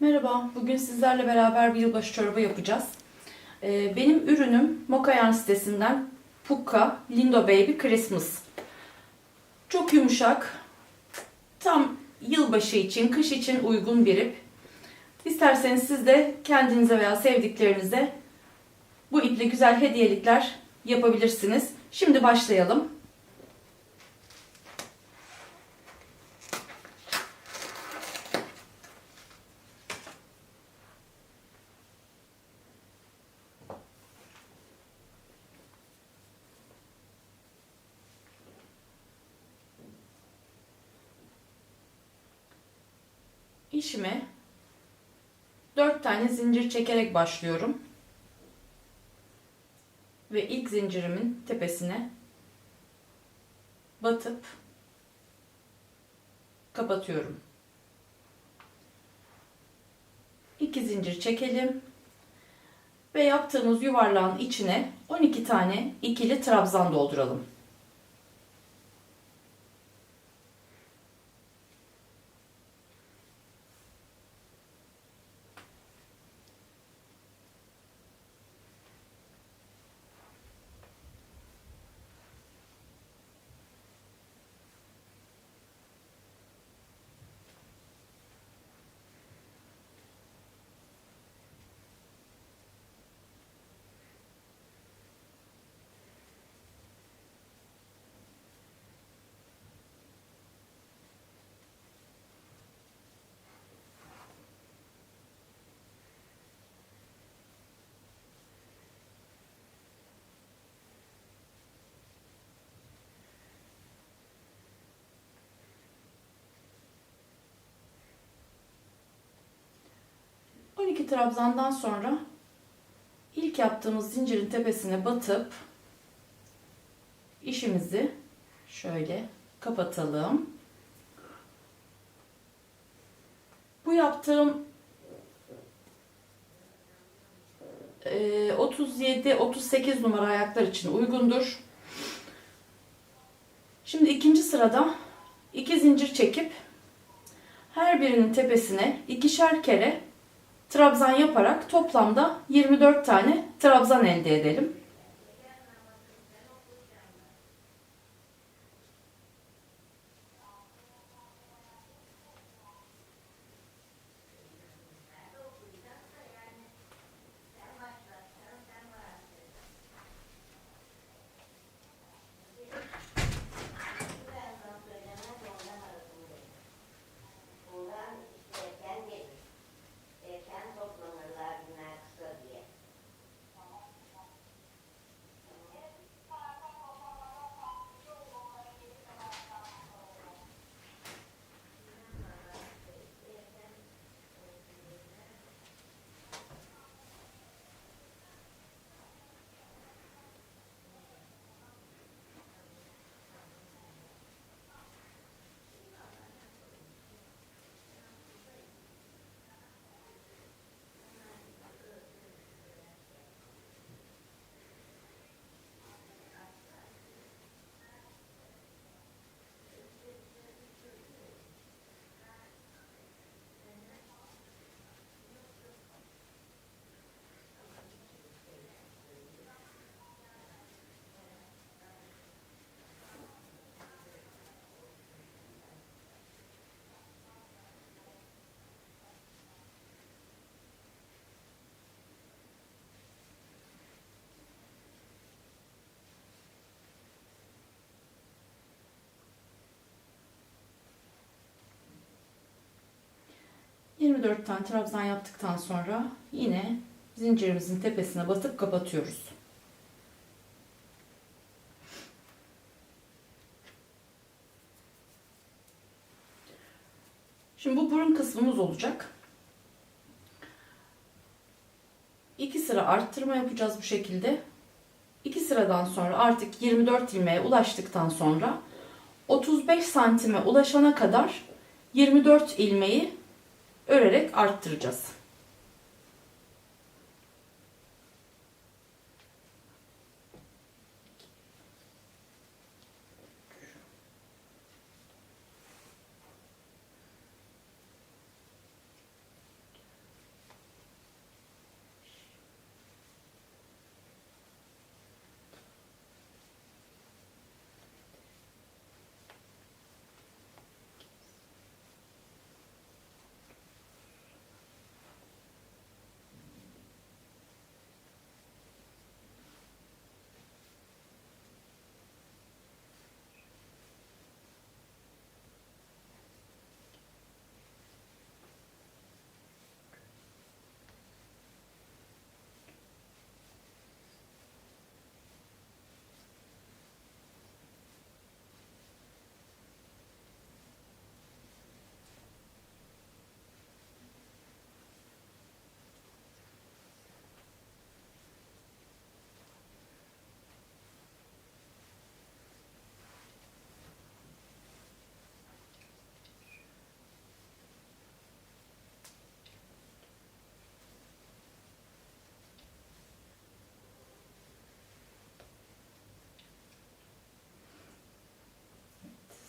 Merhaba, bugün sizlerle beraber bir yılbaşı çorabı yapacağız. Ee, benim ürünüm Mokayan sitesinden Pukka Lindo Baby Christmas. Çok yumuşak, tam yılbaşı için, kış için uygun bir ip. İsterseniz siz de kendinize veya sevdiklerinize bu iple güzel hediyelikler yapabilirsiniz. Şimdi başlayalım. İşime 4 tane zincir çekerek başlıyorum. Ve ilk zincirimin tepesine batıp kapatıyorum. 2 zincir çekelim ve yaptığımız yuvarlağın içine 12 tane ikili trabzan dolduralım. Trabzandan sonra ilk yaptığımız zincirin tepesine batıp işimizi şöyle kapatalım. Bu yaptığım 37-38 numara ayaklar için uygundur. Şimdi ikinci sırada iki zincir çekip her birinin tepesine ikişer kere trabzan yaparak toplamda 24 tane trabzan elde edelim. ...24 tane trabzan yaptıktan sonra yine zincirimizin tepesine batıp kapatıyoruz. Şimdi bu burun kısmımız olacak. İki sıra arttırma yapacağız bu şekilde. İki sıradan sonra artık 24 ilmeğe ulaştıktan sonra 35 santime ulaşana kadar 24 ilmeği örerek arttıracağız.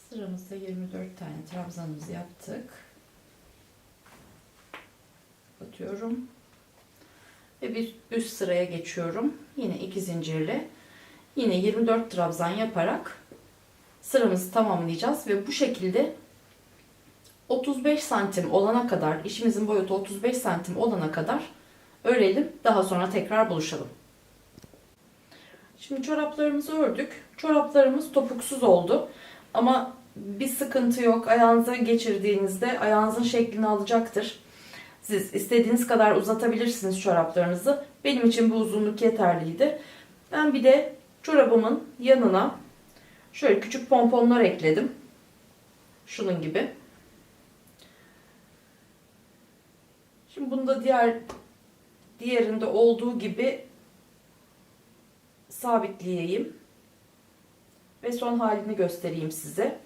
Sıramızda 24 tane trabzanımızı yaptık. Kapatıyorum. Ve bir üst sıraya geçiyorum. Yine iki zincirle. Yine 24 trabzan yaparak sıramızı tamamlayacağız ve bu şekilde 35 santim olana kadar, işimizin boyutu 35 santim olana kadar örelim. Daha sonra tekrar buluşalım. Şimdi çoraplarımızı ördük. Çoraplarımız topuksuz oldu. Ama bir sıkıntı yok. Ayağınıza geçirdiğinizde ayağınızın şeklini alacaktır. Siz istediğiniz kadar uzatabilirsiniz çoraplarınızı. Benim için bu uzunluk yeterliydi. Ben bir de çorabımın yanına şöyle küçük pomponlar ekledim. Şunun gibi. Şimdi bunu da diğer diğerinde olduğu gibi sabitleyeyim. Ve son halini göstereyim size.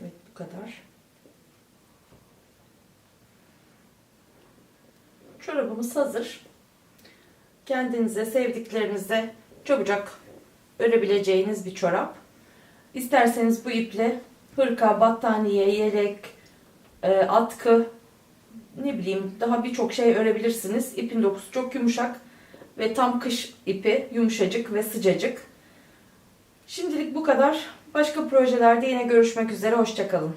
Evet bu kadar. Çorabımız hazır. Kendinize, sevdiklerinize çabucak örebileceğiniz bir çorap. İsterseniz bu iple hırka, battaniye, yelek, e, atkı, ne bileyim daha birçok şey örebilirsiniz. İpin dokusu çok yumuşak ve tam kış ipi yumuşacık ve sıcacık. Şimdilik bu kadar. Başka projelerde yine görüşmek üzere. Hoşçakalın.